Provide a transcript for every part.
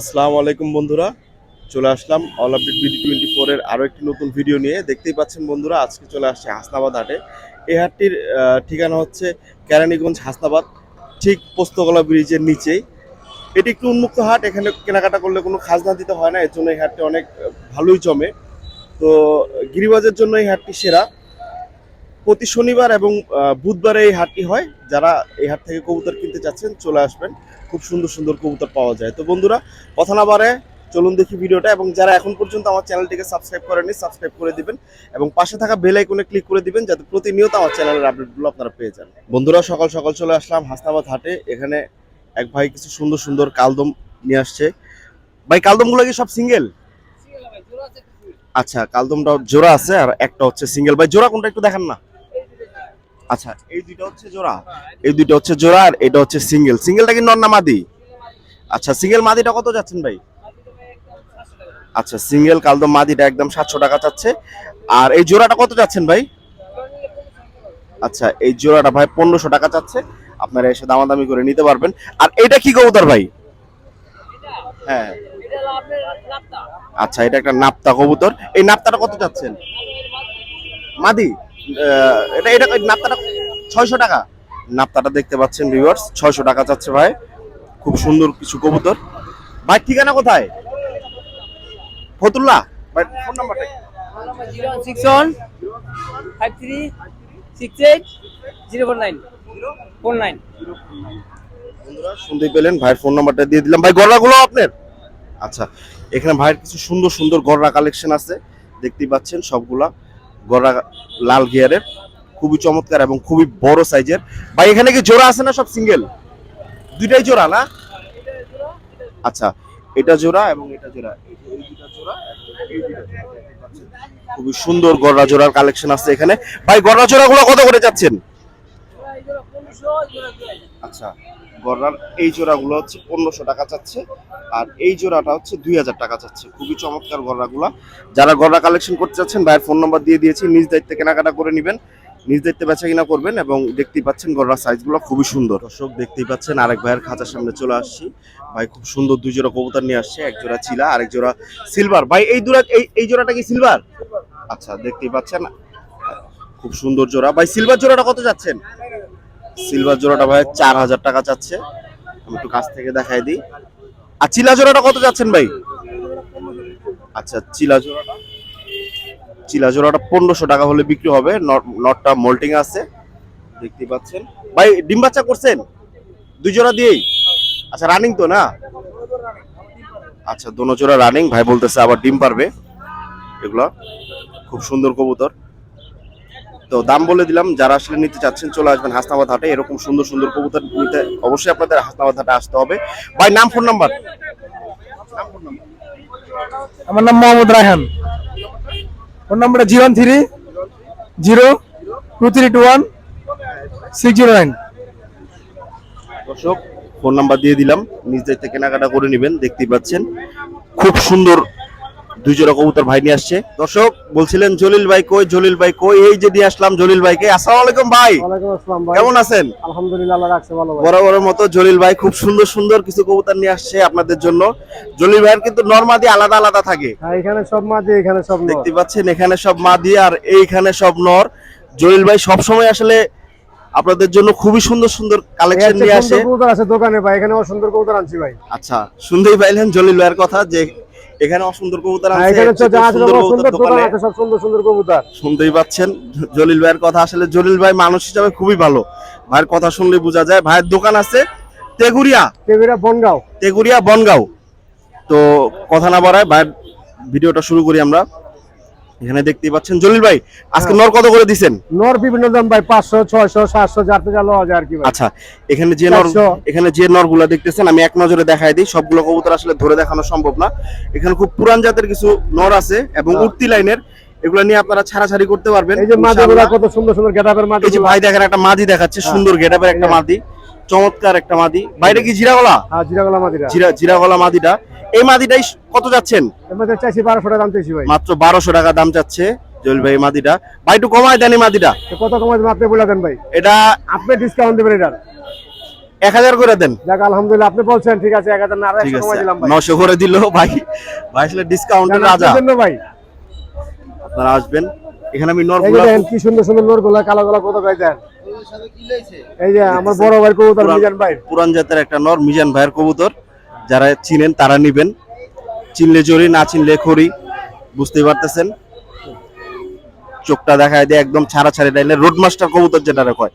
আসসালামু আলাইকুম বন্ধুরা, চলে আসলাম অল আপডেট বিডি টোয়েন্টি ফোরের আরও একটি নতুন ভিডিও নিয়ে। দেখতেই পাচ্ছেন বন্ধুরা, আজকে চলে আসছে হাসনাবাদ হাটে। এই হাটটির ঠিকানা হচ্ছে কেরানীগঞ্জ হাসনাবাদ, ঠিক পোস্তগলা ব্রিজের নিচেই। এটি একটু উন্মুক্ত হাট, এখানে কেনাকাটা করলে কোনো খাজনা দিতে হয় না, এর জন্য এই হাটটি অনেক ভালোই জমে। তো গিরিবাজের জন্য এই হাটটি সেরা। প্রতি শনিবার এবং বুধবারে এই হাটটি হয়। যারা এই হাট থেকে কবুতর কিনতে চাচ্ছেন চলে আসবেন। খুব সুন্দর সুন্দর কবুতর পাওয়া যায়। তো বন্ধুরা কথা না বারে চলুন দেখি ভিডিওটা এবং যারা এখন পর্যন্ত আমার চ্যানেলটিকে সাবস্ক্রাইব করেনি সাবস্ক্রাইব করে দিবেন এবং পাশে থাকা বেল আইকনে ক্লিক করে দিবেন যাতে প্রতিনিয়ত আমার চ্যানেলের আপডেটগুলো আপনারা পেয়ে যান। বন্ধুরা সকাল সকাল চলে আসলাম হাসনাবাদ হাটে। এখানে এক ভাই কিছু সুন্দর সুন্দর কালদম নিয়ে আসছে। ভাই কালদমগুলো কি সব সিঙ্গেল? আচ্ছা কালদমটা জোড়া আছে আর একটা হচ্ছে সিঙ্গেল। ভাই জোড়া কোনটা একটু দেখান না। আচ্ছা এই দুইটা হচ্ছে জোড়া? এই দুইটা হচ্ছে জোড়া আর এটা হচ্ছে সিঙ্গেল। সিঙ্গেলটা কি নর না মাদি? আচ্ছা সিঙ্গেল মাদিটা কত যাচ্ছেন ভাই? আচ্ছা সিঙ্গেল কালদম মাদিটা একদম সাতশো টাকা চাচ্ছে। আর এই জোড়াটা কত যাচ্ছেন ভাই? আচ্ছা এই জোড়াটা ভাই পনেরোশো টাকা চাচ্ছে। আপনারা এসে দামাদামি করে নিতে পারবেন। আর এটা কি কবুতর ভাই? হ্যাঁ। আচ্ছা এটা একটা নাপ্তা কবুতর। এই নাপ্তাটা কত চাচ্ছেন? মাদি? এটা এটা নাপ্তাটা ছয়শো টাকা। নাপ্তাটা দেখতে পাচ্ছেন ভিউয়ার্স ছয়শো টাকা চাচ্ছে ভাই। খুব সুন্দর কিছু কবুতর। ভাই ঠিকানা কোথায়? ফতুল্লা? ভাই ফোন নাম্বারটা? Zero six one five three six eight zero four nine. Four nine. বন্ধুরা শুনতেই পেলেন ভাইয়ের ফোন নাম্বারটা দিয়ে দিলাম। ভাই গররাগুলো আপনার? আচ্ছা এখানে ভাইয়ের কিছু সুন্দর সুন্দর গররা কালেকশন আছে। দেখতেই পাচ্ছেন সবগুলা। গররা লাল গিয়ারের। খুবই চমৎকার এবং খুবই বড় সাইজের। ভাই, এখানে কি জোড়া আছে না সব সিঙ্গেল? দুইটাই জোড়া না? আচ্ছা এটা জোড়া এবং এটা জোড়া। জোড়া জোড়া। খুবই সুন্দর গররা জোড়ার কালেকশন আছে এখানে। ভাই গররা জোড়াগুলো কত করে যাচ্ছেন? আচ্ছা গররার এই জোড়াগুলো হচ্ছে পনেরোশো টাকা চাচ্ছে আর এই জোড়াটা হচ্ছে দুই হাজার টাকা চাচ্ছে। খুবই চমৎকার গররাগুলা যারা গররা কালেকশন করতে চাচ্ছেন ভাইয়ের ফোন নাম্বার দিয়ে দিয়েছি নিজ দায়িত্বে কেনাকাটা করে নেবেন। নিজ দায়িত্বে বেচা কিনা করবেন এবং দেখতেই পাচ্ছেন গররা সাইজগুলো খুবই সুন্দর। দর্শক দেখতেই পাচ্ছেন আরেক ভাইয়ের খাঁচার সামনে চলে আসছি। ভাই খুব সুন্দর দুই জোড়া কবুতর নিয়ে আসছে এক জোড়া চিলা আরেক জোড়া সিলভার ভাই এই জোড়া এই এই জোড়াটা কি সিলভার আচ্ছা দেখতেই পাচ্ছেন। খুব সুন্দর জোড়া। ভাই সিলভার জোড়াটা কত যাচ্ছেন? সিলভার জোড়াটা ভাই চার হাজার টাকা চাচ্ছে। আমি একটু কাছ থেকে দেখাই দিই। আর চিলা জোড়াটা কত যাচ্ছেন ভাই? আচ্ছা চিলা জোড়াটা। চিলা জোড়াটা পনেরোশো টাকা হলে বিক্রি হবে। নট- নটটা মোল্টিং আছে। দেখতে পাচ্ছেন। ভাই, ডিম বাচ্চা করছেন? দুই জোড়া দিয়েই? আচ্ছা রানিং তো না? আচ্ছা দোনো জোড়া রানিং ভাই বলতেছে আবার ডিম পারবে। এগুলো খুব সুন্দর কবুতর। তো দাম বলে দিলাম যারা আসলে নিতে চাচ্ছেন চলে আসবেন হাসনাবাদ হাটে। এরকম সুন্দর সুন্দর কবুতর নিতে অবশ্যই আপনাদের হাসনাবাদ হাটে আসতে হবে। ভাই নাম ফোন নাম্বার? আমার নাম মোহাম্মদ রায়হান। ফোন নাম্বারটা zero three zero two three two one six zero nine. দর্শক ফোন নাম্বার দিয়ে দিলাম। নিজ দায়িত্বে কেনাকাটা করে নেবেন দেখতেই পাচ্ছেন। খুব সুন্দর দুই জোড়া কবুতর ভাই নিয়ে আসছে। দর্শক বলছিলেন জলিল ভাই কই জলিল ভাই কই? এই যে দিয়ে আসলাম জলিল ভাইকে। আসসালামু আলাইকুম ভাই। কেমন আছেন? আলহামদুলিল্লাহ আল্লাহ রাখছে ভালো ভাই। বরাবরের মতো জলিল ভাই খুব সুন্দর সুন্দর কিছু কবুতর নিয়ে আসছে আপনাদের জন্য। জলিল ভাইয়ের কিন্তু নর্মাদি আলাদা আলাদা থাকে। হ্যাঁ এখানে সব মাঝে এখানে সব দেখতে পাচ্ছেন এখানে সব মাদি আর এইখানে সব নর। জলিল ভাই সব সময় আসলে আপনাদের জন্য খুবই সুন্দর সুন্দর কালেকশন নিয়ে আসে। কবুতর আছে দোকানে ভাই এখানে সুন্দর কবুতর আনছি ভাই। আচ্ছা শুনতেই পাইলেন জলিল ভাইয়ের কথা যে এখানে অসুন্দর কবুতর আছে এখানে তো যা আছে সুন্দর কবুতর সুন্দর দোকান দোকানে। আছে সব সুন্দর সুন্দর কবুতর। শুনতেই পাচ্ছেন জলিল ভাইয়ের কথা আসলে জলিল ভাই মানুষ হিসাবে খুবই ভালো। ভাইয়ের কথা শুনলে বোঝা যায়। ভাইয়ের দোকান আছে তেগুরিয়া। তেগুরিয়া বনগাঁও। তেগুরিয়া বনগাঁও। তো কথা না বাড়ায় ভাইয়ের ভিডিওটা শুরু করি আমরা। এখানে দেখতেই পাচ্ছেন জলিল ভাই আজকে হ্যাঁ। নর কত করে দিছেন নর বিভিন্ন দাম ভাই পাঁচশো ছয়শো সাতশো যাতে যা লওয়া যায় আর কি ভাই আচ্ছা এখানে যে নর। এখানে যে নরগুলা দেখতেছেন আমি এক নজরে দেখাই দিই সবগুলো কবুতর আসলে ধরে দেখানো সম্ভব না এখানে খুব পুরান জাতের কিছু নর আছে এবং হ্যাঁ। উঠতি লাইনের এগুলা নিয়ে আপনারা ছাড়াছাড়ি করতে পারবেন এই যে ইনশাআল্লাহ। কত সুন্দর সুন্দর গেটাপের মাঝে এই যে ভাই দেখেন একটা মাদি দেখাচ্ছে হ্যাঁ। সুন্দর গেটাপের একটা মাদি চমৎকার একটা মাদি বাইরে কি জিরাগলা হ্যাঁ জিরাগলা মাদিরা জিরা জিরাগলা মাদিটা এই মাদিটাই কত যাচ্ছেন? চাইছি বারোশো টাকা দাম চাইছি ভাই। মাত্র বারোশো টাকা দাম চাচ্ছে জল ভাই মাদিটা। ভাই একটু কমায় দেন এই মাদিটা। কত কমাই দেবেন আপনি বলে দেন ভাই। এটা আপনি ডিসকাউন্ট দেবেন এটার। এক হাজার করে দেন। যাক আলহামদুলিল্লাহ আপনি বলছেন ঠিক আছে এক হাজার না নশো করে দিল ভাই। ভাই আসলে ডিসকাউন্টের না, না, রাজা। ভাই? আপনারা আসবেন। এখানে আমি নরগুলা কি সুন্দর সুন্দর নোরগুলা কালো গুলা কত গাই দেন। এই যে আমার বড় ভাই কবুতর মিজান ভাই। পুরান জাতের একটা নর মিজান ভাইয়ের কবুতর। যারা চিনেন তারা নিবেন। চিনলে জরি না চিনলে খড়ি বুঝতেই পারতেছেন? চোখটা দেখায় দিয়ে একদম ছাড়া ছাড়ি ডাইলে রোড মাস্টার কবুতর যেটা কয়।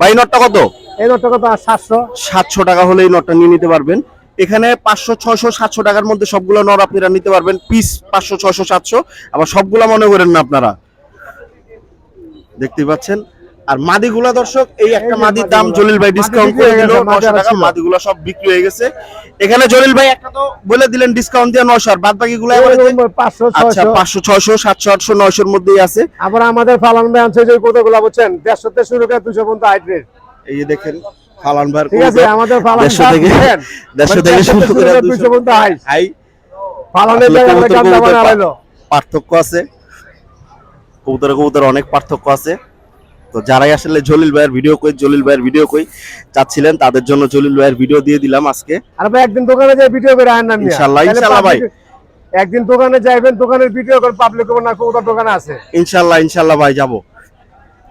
ভাই নটটা কত? এই নটটা কত? সাতশো? সাতশো টাকা হলে এই নটটা নিয়ে নিতে পারবেন। এখানে পাঁচশো ছয়শো সাতশো টাকার মধ্যে সবগুলো নর আপনারা নিতে পারবেন। পিস পাঁচশো ছয়শো সাতশো। আবার সবগুলা মনে করেন না আপনারা। দেখতে পাচ্ছেন? আর মাদিগুলা দর্শক এই একটা মাদির দাম জলিল ভাই ডিসকাউন্ট করে দিল নশো টাকা। মাদিগুলা সব বিক্রি হয়ে গেছে। এখানে জলিল ভাই একটা তো বলে দিলেন ডিসকাউন্ট দিয়ে নশো আর বাদ বাকি গুলো পাঁচশো আচ্ছা ছয়শো। পাঁচশো ছয়শো সাতশো আটশো নয়শোর মধ্যেই আছে। আবার আমাদের ফালান ভাই আনছে যে কতগুলা বলছেন দেড়শো থেকে শুরু করে দুশো পর্যন্ত হাইট রেট এই যে দেখেন ফালান ভাইয়ের ঠিক আছে আমাদের ফালান থেকে দেড়শো থেকে শুরু করে দুশো পর্যন্ত হাই ফালানের পার্থক্য আছে। কবুতরে কবুতর অনেক পার্থক্য আছে। তো যারাই আসলে জলিল ভাইয়ের ভিডিও কই জলিল ভাইয়ের ভিডিও কই চাচ্ছিলেন তাদের জন্য জলিল ভাইয়ের ভিডিও দিয়ে দিলাম আজকে। আর ভাই একদিন দোকানে যাই ভিডিও করে আয়েন না তাহলে ইনশাল্লাহ ভাই। একদিন দোকানে যাইবেন দোকানের ভিডিও করে পাবলিক না কবুতর দোকানে আছে। ইনশাল্লাহ ইনশাল্লাহ ভাই যাব।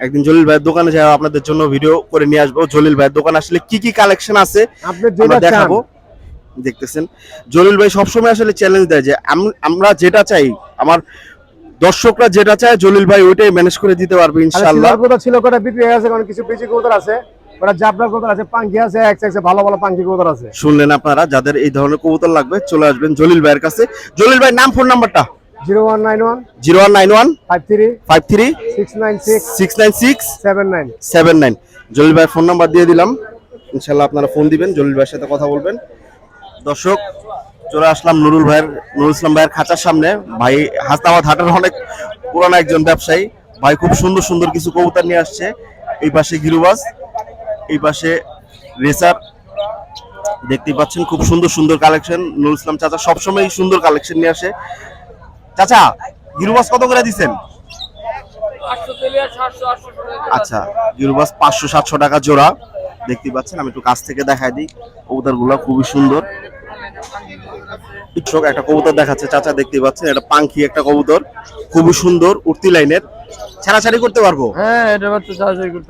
একদিন জলিল ভাইয়ের দোকানে যাই আপনাদের জন্য ভিডিও করে নিয়ে আসব। জলিল ভাইয়ের দোকানে আসলে কি কি কালেকশন আছে আপনি আমরা যেটা দেখাবো। দেখতেছেন। জলিল ভাই সবসময় আসলে চ্যালেঞ্জ দেয় যে আমরা যেটা চাই আমার দর্শকরা যেটা চায় জলিল ভাই ওইটাই ম্যানেজ করে দিতে পারবে সিলভার কবুতর ছিল কটা বিক্রি হয়ে গেছে কারণ কিছু বেশি কবুতর আছে। শুনলেন আপনারা যাদের এই ধরনের কবুতর লাগবে চলে আসবেন জলিল ভাইয়ের কাছে। জলিল ভাই নাম ফোন নাম্বারটা? Zero one nine one zero one nine one five three five three six nine six six nine six seven nine seven nine. Jalil ভাইয়ের ফোন নাম্বার দিয়ে দিলাম। ইনশাল্লাহ আপনারা ফোন দিবেন জলিল ভাইয়ের সাথে কথা বলবেন। দর্শক চলে আসলাম নুরুল ভাইয়ের নুরুল ইসলাম ভাইয়ের খাঁচার সামনে। ভাই হাসনাবাদ হাটের অনেক পুরানো একজন ব্যবসায়ী। ভাই খুব সুন্দর সুন্দর কিছু কবুতর নিয়ে আসছে। এই পাশে গিরুবাজ এই পাশে রেসার। দেখতে পাচ্ছেন খুব সুন্দর সুন্দর কালেকশন। নুরুল ইসলাম চাচা সবসময় সুন্দর কালেকশন নিয়ে আসে। চাচা গিরুবাজ কত করে দিচ্ছেন আচ্ছা ইউরোবাস পাঁচশো সাতশো টাকা জোড়া। দেখতে পাচ্ছেন আমি একটু কাছ থেকে দেখাই দিই। কবুতরগুলা খুবই সুন্দর। ইচ্ছুক একটা কবুতর দেখাচ্ছে চাচা দেখতে পাচ্ছেন এটা পাঙ্খি একটা কবুতর খুবই সুন্দর উঠতি লাইনের। ছাড়াছাড়ি করতে পারব? হ্যাঁ বাচ্চা করতে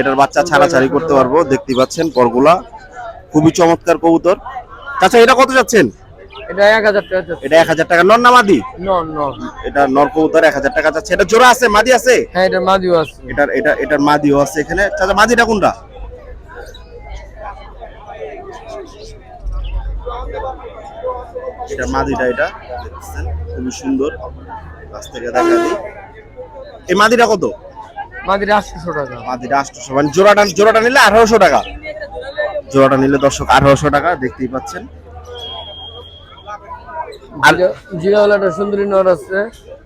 এটার বাচ্চা ছাড়াছাড়ি করতে পারব দেখতে পাচ্ছেন পরগুলা। খুবই চমৎকার কবুতর। চাচা এটা কত যাচ্ছেন? এটা এক হাজার টাকা এটা এক হাজার টাকা। নর না মাদি? এটা নর কবুতর টাকা যাচ্ছে। এটা জোড়া আছে মাদি আছে? হ্যাঁ এটা মাদিও আছে। এটার এটা এটার মাদিও আছে এখানে। চাচা মাদিটা কোনটা? এটা মাদিটা এটা। দেখতেছেন খুবই সুন্দর। কাছ থেকে দেখা দিই। এই মাদিটা কত? মাদির আটশোশো টাকা। মাদিটা আটশোশো মানে জোড়াটা জোড়াটা নিলে আঠারোশো টাকা। জোড়াটা নিলে দর্শক আঠারোশো টাকা দেখতেই পাচ্ছেন। আর জিরাওয়ালাটা সুন্দরী নর আছে।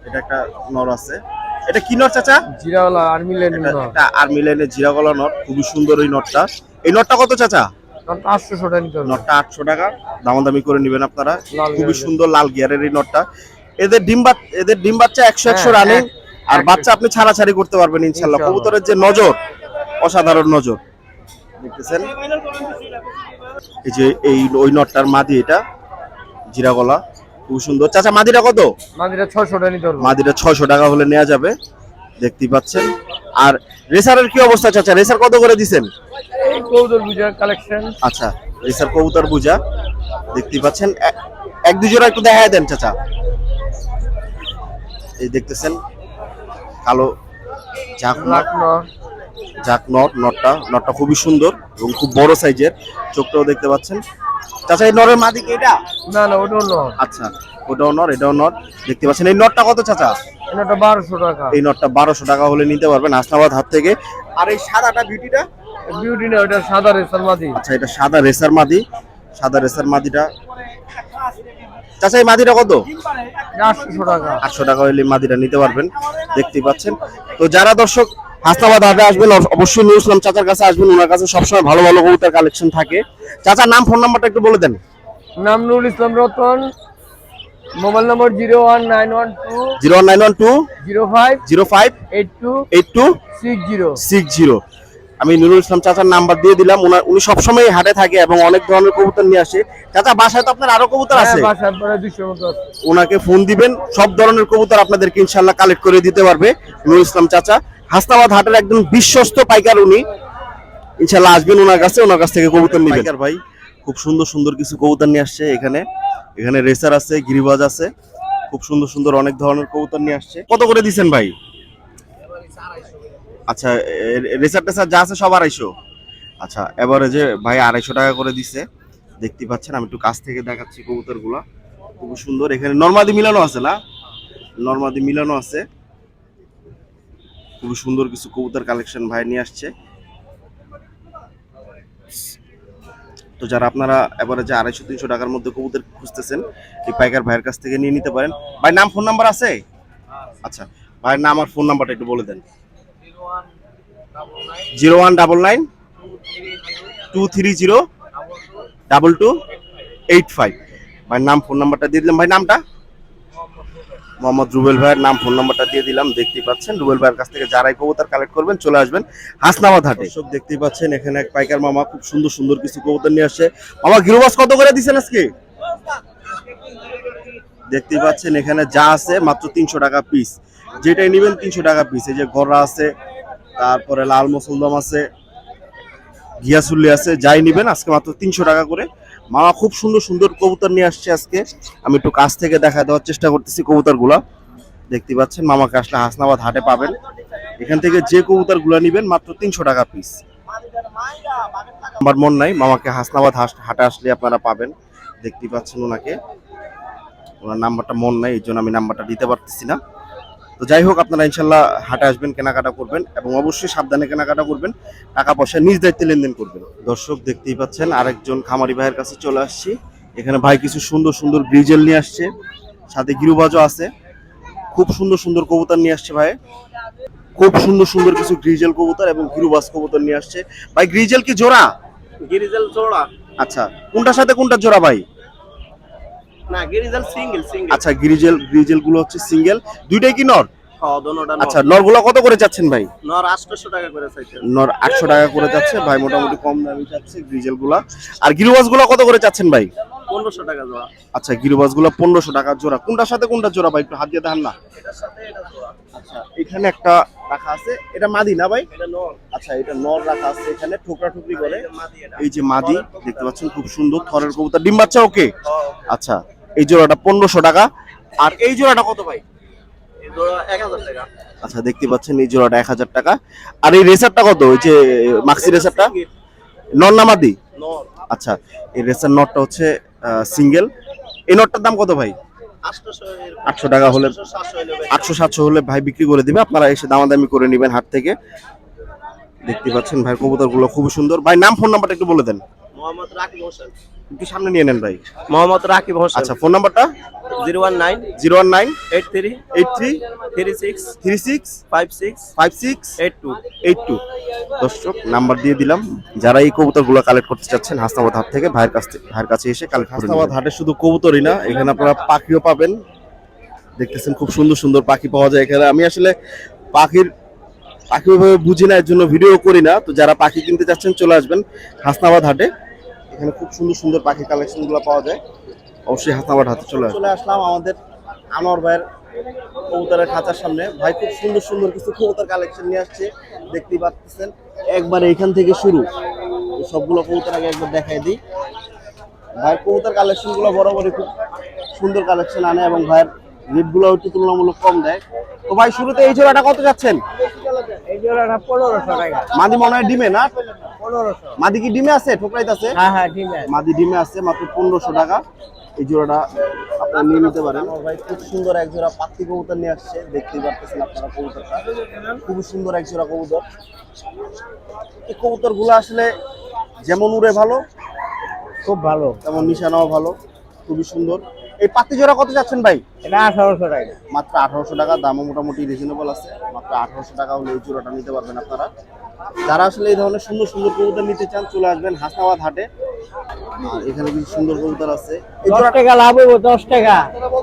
এটা একটা নর আছে। এটা কি নর চাচা? জিরাওয়ালা আর্মি লাইন এটা নর। একটা আর্মি লাইনের জিরাগলা নট খুবই সুন্দর এই নটটা এই নটটা কত চাচা? টাকা নিতে নটটা আটশো টাকা। দামাদামি করে নেবেন আপনারা। খুবই সুন্দর লাল গিয়ারের এই নটটা। এদের ডিম এদের ডিম বাচ্চা একশো একশো হ্যাঁ, রানিং আর বাচ্চা আপনি ছাড়াছাড়ি করতে পারবেন ইনশাল্লাহ। কবুতরের যে নজর অসাধারণ নজর। দেখতেছেন? এই যে এই ওই নটটার মাদি এটা জিরা গলা। খুব সুন্দর। চাচা মাদিটা কত? মাদিরা ছয়শো টাকা নিতে মাদিটা ছয়শো টাকা হলে নেওয়া যাবে। দেখতেই পাচ্ছেন। আর রেসারের কি অবস্থা চাচা? রেসার কত করে দিছেন? এই কৌদর পূজার কালেকশন আচ্ছা রেসার কবুতর পূজা দেখতেই পাচ্ছেন। এক দুই জোড়া একটু দেখায় দেন চাচা। এই দেখতেছেন কালো জাক লাখ নর জাক নট নটটা নটটা খুবই সুন্দর এবং খুব বড় সাইজের। চোখটাও দেখতে পাচ্ছেন। চাচা এই নরের মাদিকে এটা? না না ওটাও নর। আচ্ছা ওটাও নর এটাও নর। দেখতে পাচ্ছেন এই নটটা কত চাচা? এটা বারোশো টাকা। এই নটটা বারোশো টাকা হলে নিতে পারবেন হাসনাবাদ হাত থেকে। আর এই সাদাটা বিউটিটা বিউটি না ওটা সাদা রেসার মাদি। আচ্ছা এটা সাদা রেসার মাদি। সাদা রেসার মাদিটা। চাচা এই মাদিটা কত? আটশোশো টাকা। আটশো টাকা হলে মাদিটা নিতে পারবেন। দেখতে পাচ্ছেন। তো যারা দর্শক হাসনাবাদ হাটে আসবেন অব- অবশ্যই নুর ইসলাম চাচার কাছে আসবেন ওনার কাছে সবসময় ভালো ভালো কবুতর কালেকশন থাকে। চাচার নাম ফোন নাম্বারটা একটু বলে দেন। নাম Nurul Islam Ratan mobile number zero one nine one two zero one nine one two zero five zero five eight two eight two six zero. Six zero. আমি নুরুল ইসলাম চাচার নাম্বার দিয়ে দিলাম উনার উনি সবসময় হাটে থাকে এবং অনেক ধরনের কবুতর নিয়ে আসে। চাচা বাসায় তো আপনার আরও কবুতর আছে? হ্যাঁ, আছে। ওনাকে ফোন দিবেন সব ধরনের কবুতর আপনাদেরকে ইনশাল্লাহ কালেক্ট করে দিতে পারবে নুরুল ইসলাম চাচা। হাসনাবাদ হাটের একদম বিশ্বস্ত পাইকার উনি। ইনশাল্লাহ আসবেন ওনার কাছে ওনার কাছ থেকে কবুতর নেবেন। ভাই খুব সুন্দর সুন্দর কিছু কবুতর নিয়ে আসছে এখানে। এখানে রেসার আছে গিরিবাজ আছে। খুব সুন্দর সুন্দর অনেক ধরনের কবুতর নিয়ে আসছে। কত করে দিচ্ছেন ভাই? আচ্ছা রেসার টেসার যা আছে সব আড়াইশো। আচ্ছা এবারে যে ভাই আড়াইশো টাকা করে দিছে দেখতে পাচ্ছেন আমি একটু কাছ থেকে দেখাচ্ছি কবুতরগুলা খুব সুন্দর এখানে নর্মাদি মিলানো আছে না? নর্মাদি মিলানো আছে। খুব সুন্দর কিছু কবুতর কালেকশন ভাই নিয়ে আসছে। তো যারা আপনারা এবারে যে আড়াইশো, তিনশো টাকার মধ্যে কবুতর খুঁজতেছেন, এই পাইকার ভাইয়ের কাছ থেকে নিয়ে নিতে পারেন। ভাই, নাম ফোন নাম্বার আছে? আচ্ছা ভাইয়ের নাম আর ফোন নাম্বারটা একটু বলে দেন। Zero one double nine two three zero double two eight five ভাইয়ের নাম ফোন নাম্বারটা দিয়ে দিলাম। ভাই, নামটা? মোহাম্মদ রুবেল ভাইয়ের নাম ফোন নাম্বারটা দিয়ে দিলাম দেখতেই পাচ্ছেন। রুবেল ভাইয়ের কাছ থেকে যারাই কবুতর কালেক্ট করবেন চলে আসবেন হাসনাবাদ হাটে। সব দেখতেই পাচ্ছেন এখানে এক পাইকার মামা খুব সুন্দর সুন্দর কিছু কবুতর নিয়ে আসছে। মামা গিরোবাস কত করে দিচ্ছেন আজকে? দেখতেই পাচ্ছেন এখানে যা আছে মাত্র তিনশো টাকা পিস যেটাই নেবেন তিনশো টাকা পিস এই যে গররা আছে তারপরে লাল মুসলদম আছে ঘিয়াসুল্লি আছে যাই নেবেন আজকে মাত্র তিনশো টাকা করে। মামা খুব সুন্দর সুন্দর কবুতর নিয়ে আসছে আজকে। আমি একটু কাছ থেকে দেখা দেওয়ার চেষ্টা করতেছি কবুতরগুলা। দেখতে পাচ্ছেন, মামাকে আসলে হাসনাবাদ হাটে পাবেন। এখান থেকে যে কবুতরগুলো নেবেন মাত্র তিনশো টাকা পিস আমার মন নাই, মামাকে হাসনাবাদ হাস- হাটে আসলে আপনারা পাবেন। দেখতে পাচ্ছেন ওনাকে। ওনার নাম্বারটা মন নাই, এই জন্য আমি নাম্বারটা দিতে পারতেছি না। তো যাই হোক আপনারা ইনশাল্লাহ হাটে আসবেন কেনাকাটা করবেন এবং অবশ্যই সাবধানে কেনাকাটা করবেন। টাকা পয়সা নিজ দায়িত্বে লেনদেন করবেন। দর্শক দেখতেই পাচ্ছেন আরেকজন খামারি ভাইয়ের কাছে চলে আসছি। এখানে ভাই কিছু সুন্দর সুন্দর ব্রিজেল নিয়ে আসছে। সাথে গিরুবাজও আছে। খুব সুন্দর সুন্দর কবুতর নিয়ে আসছে ভাই। খুব সুন্দর সুন্দর কিছু গ্রিজেল কবুতর এবং গিরুবাজ কবুতর নিয়ে আসছে। ভাই গ্রিজেল কি জোড়া? গিরিজাল জোড়া। আচ্ছা কোনটার সাথে কোনটা জোড়া ভাই? না গিরিজাল সিঙ্গেল সিঙ্গেল। আচ্ছা গ্রিজেল গ্রিজেলগুলো হচ্ছে সিঙ্গেল। দুইটাই কি নর? হ্যাঁ আচ্ছা নর। গুলো কত করে যাচ্ছেন ভাই? নর 800 টাকা করে চাইছে। নর আটশো টাকা করে যাচ্ছে ভাই মোটামুটি কম দামে যাচ্ছে গ্রিজেলগুলা আর গিরুবাজগুলো কত করে যাচ্ছেন ভাই? 1500 টাকা জোড়া। আচ্ছা টাকা জোড়া। কোনটার সাথে কোনটা জোড়া ভাই একটু হাত দিয়ে দেখান না। এটার সাথে এটা জোড়া। আচ্ছা এখানে একটা রাখা আছে। এটা মাদি না ভাই? এটা নর। আচ্ছা এটা নর রাখা আছে এখানে ঠোকরা ঠুকরি করে। এই যে মাদি দেখতে পাচ্ছেন খুব সুন্দর থরের কবুতর। ডিম বাচ্চা ওকে? হ্যাঁ, আচ্ছা এই জোড়াটা পনেরোশো টাকা। আর এই জোড়াটা কত ভাই? এই জোড়া 1000 টাকা। আচ্ছা দেখতে পাচ্ছেন এই জোড়াটা এক হাজার টাকা। আর এই রেসারটা কত? ওই যে মাক্সি রেসারটা নর না মাদি? নর। আচ্ছা এই রেসার নটটা হচ্ছে সিঙ্গেল এই নটটার দাম কত ভাই? আটশো টাকা হলে 700 হলে বেশি। আটশো সাতশো হলে ভাই বিক্রি করে দিবে। আপনারা এসে দামাদামি করে নেবেন হাট থেকে। দেখতে পাচ্ছেন ভাই কবুতরগুলো খুব সুন্দর। ভাই নাম ফোন নাম্বারটা একটু বলে দেন। মোহাম্মদ রাকিব হোসেন। একটু সামনে নিয়ে নেন ভাই। মোহাম্মদ রাকিব হোসেন। আচ্ছা ফোন নাম্বারটা? 019 zero one nine 83 eight three 36 three six 56 five six 82 eight two. দর্শক নাম্বার দিয়ে দিলাম। যারা এই কবুতরগুলো কালেক্ট করতে চাচ্ছেন হাসনাবাদ হাট থেকে ভাইয়ের কাছ থেকে ভাইয়ের কাছে এসে কালেক্ট হাসনাবাদ হাটে শুধু কবুতরই না এখানে আপনারা পাখিও পাবেন। দেখতেছেন খুব সুন্দর সুন্দর পাখি পাওয়া যায় এখানে। আমি আসলে পাখির পাখি ওইভাবে বুঝি না এর জন্য ভিডিও করি না। তো যারা পাখি কিনতে চাচ্ছেন চলে আসবেন হাসনাবাদ হাটে। এখানে খুব সুন্দর সুন্দর পাখি কালেকশনগুলো পাওয়া যায়। অবশ্যই হাসনাবাদ হাতে চলে চলে আসলাম আমাদের আনোয়ার ভাইয়ের কবুতরের খাঁচার সামনে। ভাই খুব সুন্দর সুন্দর কিছু কবুতর কালেকশন নিয়ে আসছে দেখতেই পাচ্ছেন একবার এইখান থেকে শুরু। সবগুলো কবুতর আগে একবার দেখাই দিই। ভাইয়ের কবুতর কালেকশনগুলো বরাবরই খুব সুন্দর কালেকশন আনে এবং ভাইয়ের রেটগুলো একটু তুলনামূলক কম দেয়। তো ভাই শুরুতে এই জোড়াটা কত যাচ্ছেন? এই জোড়াটা পনেরোশো টাকা। মাদি মনে হয় ডিমে না? মাদি কি ডিমে আছে? ঠোকরাইতে আছে? হ্যাঁ হ্যাঁ আছে। মাদি ডিমে আছে মাত্র পনেরোশো টাকা। এই জোড়াটা আপনারা নিয়ে নিতে পারেন। ভাই খুব সুন্দর এক জোড়া পাত্তি কবুতর নিয়ে আসছে। দেখতেই পাচ্ছেন আপনারা কবুতরটা। খুব সুন্দর এক জোড়া কবুতর। এই কবুতরগুলো আসলে যেমন উড়ে ভালো খুব ভালো। তেমন নিশানাও ভালো। খুবই সুন্দর। এই পাত্তি জোড়া কত যাচ্ছেন ভাই? এটা আঠারোশো টাকা। মাত্র আঠারোশো টাকা দামও মোটামুটি রিজনেবল আছে। মাত্র আঠারোশো টাকা হলে এই জোড়াটা নিতে পারবেন আপনারা। যারা আসলে এই ধরনের সুন্দর সুন্দর কবুতর নিতে চান চলে আসবেন হাসনাবাদ হাটে। আর এখানে কিছু সুন্দর কবুতর আছে। এই জোড়াটা টাকা লাভ হইব দশ টাকা।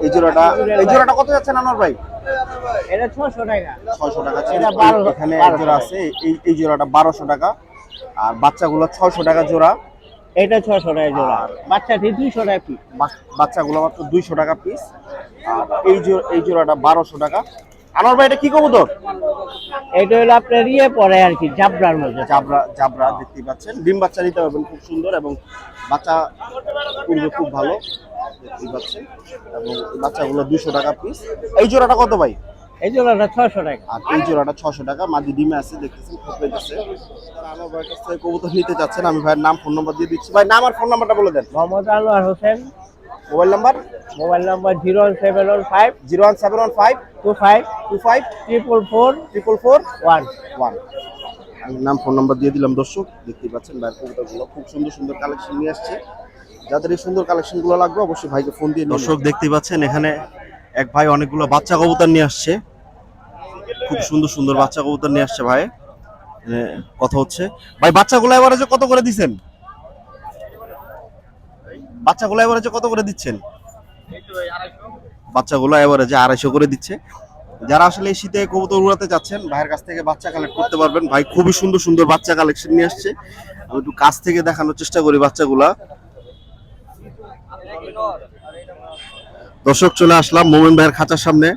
এই জোড়াটা এই জোড়াটা কত যাচ্ছেন আনোয়ার ভাই? এটা ছশো টাকা। ছয়শো টাকা এটা 1200 এখানে এক জোড়া আছে। এই এই জোড়াটা টাকা। আর বাচ্চাগুলো ছয়শো টাকা জোড়া। এটা ছশো টাকা জোড়া। বাচ্চাটি দুইশো টাকা পিস বাচ- বাচ্চাগুলো মাত্র দুইশো টাকা পিস আর এই এই জোড়াটা বারোশো টাকা। আনোয়ার ভাই এটা কি কবুতর? এটা হলো আপনার ইয়ে পরে আর কি জাবরার মধ্যে জাবরা জাবরা দেখতেই পাচ্ছেন। ডিম বাচ্চা নিতে পারবেন খুব সুন্দর এবং বাচ্চা পূর্বে খুব ভালো দেখতেই পাচ্ছেন। এবং বাচ্চাগুলো দুইশো টাকা পিস এই জোড়াটা কত ভাই? এই জোড়াটা ছশো টাকা। আর এই জোড়াটা ছশো টাকা মাদি ডিমে আছে দেখতেছেন খোপে গেছে। আমার ভাইয়ের কাছ থেকে কবুতর নিতে চাচ্ছেন আমি ভাইয়ের নাম ফোন নম্বর দিয়ে দিচ্ছি। ভাই নাম আর ফোন নাম্বারটা বলে দেন। Mohammad Anwar Hossain mobile number? Mobile number zero one seven one five zero one seven one five two five two five triple four triple four one. One. আমি নাম ফোন নাম্বার দিয়ে দিলাম দর্শক। দেখতেই পাচ্ছেন ভাইয়ের কবুতরগুলো খুব সুন্দর সুন্দর কালেকশন নিয়ে আসছে। যাদের এই সুন্দর কালেকশনগুলো লাগবে অবশ্যই ভাইকে ফোন দিয়ে দর্শক দেখতেই পাচ্ছেন এখানে এক ভাই অনেকগুলো বাচ্চা কবুতর নিয়ে আসছে। খুব সুন্দর সুন্দর বাচ্চা কবুতর নিয়ে আসছে ভাই। এ, কথা হচ্ছে। ভাই বাচ্চাগুলো এভারেজে কত করে দিচ্ছেন বাচ্চাগুলো এভারেজে কত করে দিচ্ছেন? বাচ্চাগুলো এভারেজে আড়াইশো করে দিচ্ছে। যারা আসলে এই শীতে কবুতর উড়াতে যাচ্ছেন ভাইয়ের কাছ থেকে বাচ্চা কালেক্ট করতে পারবেন। ভাই খুবই সুন্দর সুন্দর বাচ্চা কালেকশন নিয়ে আসছে। আমি একটু কাছ থেকে দেখানোর চেষ্টা করি বাচ্চাগুলা। দর্শক চলে আসলাম মোমেন ভাইয়ের খাঁচার সামনে।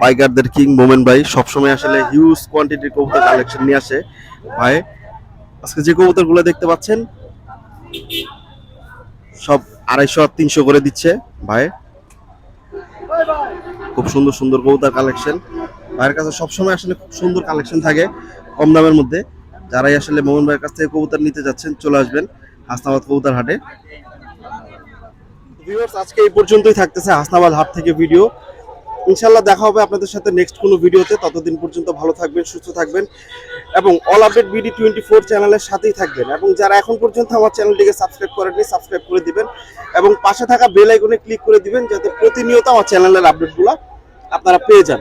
পাইকারদের কিং মোমেন ভাই সবসময় আসলে হিউজ কোয়ান্টিটির কবুতর কালেকশন নিয়ে আসে। ভাই আজকে যে কবুতরগুলো দেখতে পাচ্ছেন সব আড়াইশো তিনশো করে দিচ্ছে ভাই। খুব সুন্দর সুন্দর কবুতর কালেকশন ভাইয়ের কাছে সবসময় আসলে খুব সুন্দর কালেকশন থাকে কম দামের মধ্যে। যারাই আসলে মোহন ভাইয়ের কাছ থেকে কবুতর নিতে যাচ্ছেন, চলে আসবেন হাসনাবাদ কবুতর হাটে। আজকে এই পর্যন্তই থাকতেছে হাসনাবাদ হাট থেকে ভিডিও ইনশাল্লাহ দেখা হবে আপনাদের সাথে নেক্সট কোনো ভিডিওতে। ততদিন পর্যন্ত ভালো থাকবেন, সুস্থ থাকবেন এবং all update BD twenty four চ্যানেলের সাথেই থাকবেন এবং যারা এখন পর্যন্ত আমার চ্যানেলটিকে সাবস্ক্রাইব করেননি সাবস্ক্রাইব করে দিবেন এবং পাশে থাকা বেল আইকনে ক্লিক করে দিবেন যাতে প্রতিনিয়ত আমার চ্যানেলের আপডেটগুলো আপনারা পেয়ে যান।